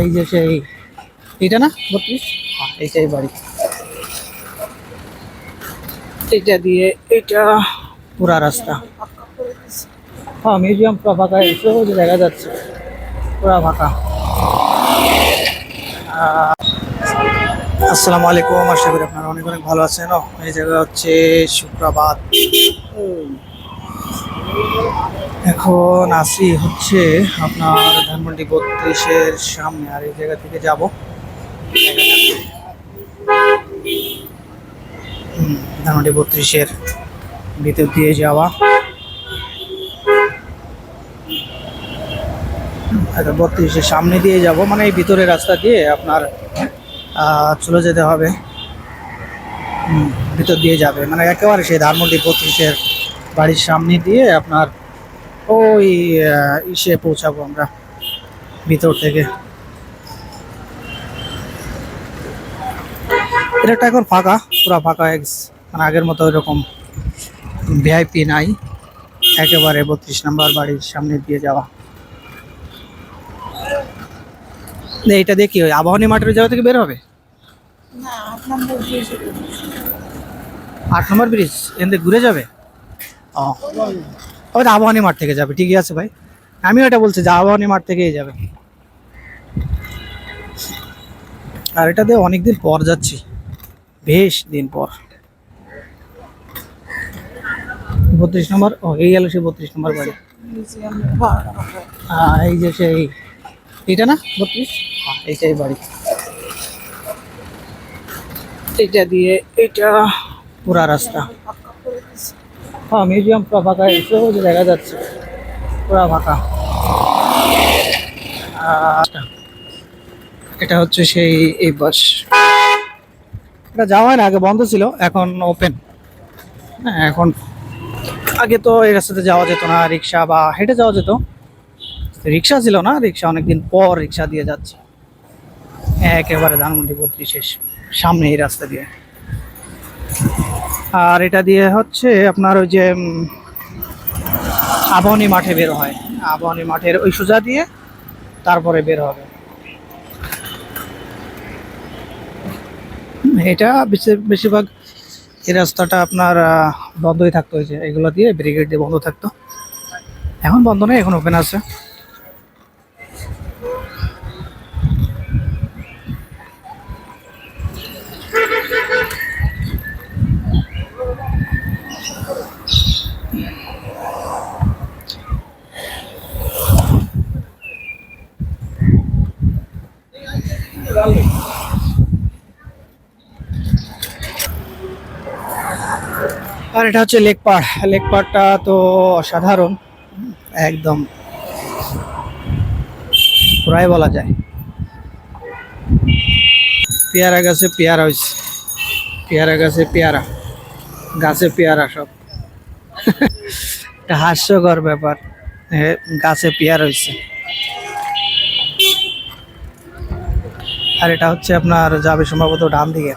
এই যে সেই এটা না, বত্রিশ? হ্যাঁ এইটাই বাড়ি। এটা দিয়ে এটা পুরা রাস্তা। হ্যাঁ মিউজিয়াম পুরো ফাঁকা এসেও দেখা যাচ্ছে। পুরা ফাঁকা। আসসালামু আলাইকুম, আশা করি আপনারা অনেক অনেক ভালো আছেন। এই জায়গা হচ্ছে শুক্রাবাদ এখন আসি হচ্ছে আপনার ধানমন্ডি বত্রিশের সামনে, আর এই জায়গা থেকে যাব। ধানমন্ডি বত্রিশের ভিতর দিয়ে যাওয়া। আচ্ছা বত্রিশের সামনে দিয়ে যাব মানে এই ভিতরের রাস্তা দিয়ে আপনার চলে যেতে হবে। ভিতর দিয়ে যাবে। মানে একেবারে সেই ধানমন্ডি বত্রিশের বাড়ির সামনে দিয়ে আপনার ওই ইসে পৌঁছাবো আমরা ভিতর থেকে। এটা এখন ফাঁকা পুরো ফাঁকা মানে আগের মতো ওইরকম ভিআইপি নাই। একেবারে বত্রিশ নাম্বার বাড়ির সামনে দিয়ে যাওয়া। এটা দেখি ওই আবাহনী মাঠের জায়গা থেকে বের হবে? আট নম্বর ব্রিজ এখান থেকে ঘুরে যাবে? ও। ওই তো আবাহনী মাঠ থেকে যাবে, ঠিকই আছে ভাই। আমিও এটা বলছি, যে আবাহনী মাঠ থেকেই যাবে। আর এটা দিয়ে অনেকদিন পর যাচ্ছি, বেশ দিন পর। বত্রিশ নম্বর, ও, এই গেল সেই বত্রিশ নম্বর বাড়ি। এই যে সেই এটা না, বত্রিশ? হ্যাঁ এইটাই বাড়ি। এটা দিয়ে এটা পুরা রাস্তা। হ্যাঁ মিউজিয়াম পুরো ফাঁকা এসেও যে দেখা যাচ্ছে। পুরা ফাঁকা। এটা হচ্ছে সেই এই বাস। এটা যাওয়া হয় না, আগে বন্ধ ছিল, এখন ওপেন হ্যাঁ এখন আগে তো এই রাস্তাতে যাওয়া যেত না, রিক্সা বা হেঁটে যাওয়া যেত। রিক্সা ছিল না, রিক্সা অনেকদিন পর রিক্সা দিয়ে যাচ্ছে। একেবারে ধানমন্ডি বত্রিশের সামনে এই রাস্তা দিয়ে। আর এটা দিয়ে হচ্ছে আপনার ওই যে আবাহনী মাঠে বের হয়। আবাহনী মাঠের ওই সোজা দিয়ে তারপরে বের হবে। এটা বেশি- বেশিরভাগ এই রাস্তাটা আপনার বন্ধই থাকতো যে, এগুলো দিয়ে ব্রিগেড দিয়ে বন্ধ থাকতো। এখন বন্ধ নেই, এখন ওপেন আছে। আর এটা হচ্ছে লেক পাড়। লেক পাড়টা তো অসাধারণ। একদম পুরাই বলা যায়। পেয়ারা গাছে পেয়ারা হয়েছে পেয়ারা গাছে পেয়ারা। গাছে পেয়ারা সব। একটা হাস্যকর ব্যাপার। গাছে পেয়ারা হয়েছে আর এটা হচ্ছে আপনার যাবে সম্ভবত ডান দিকে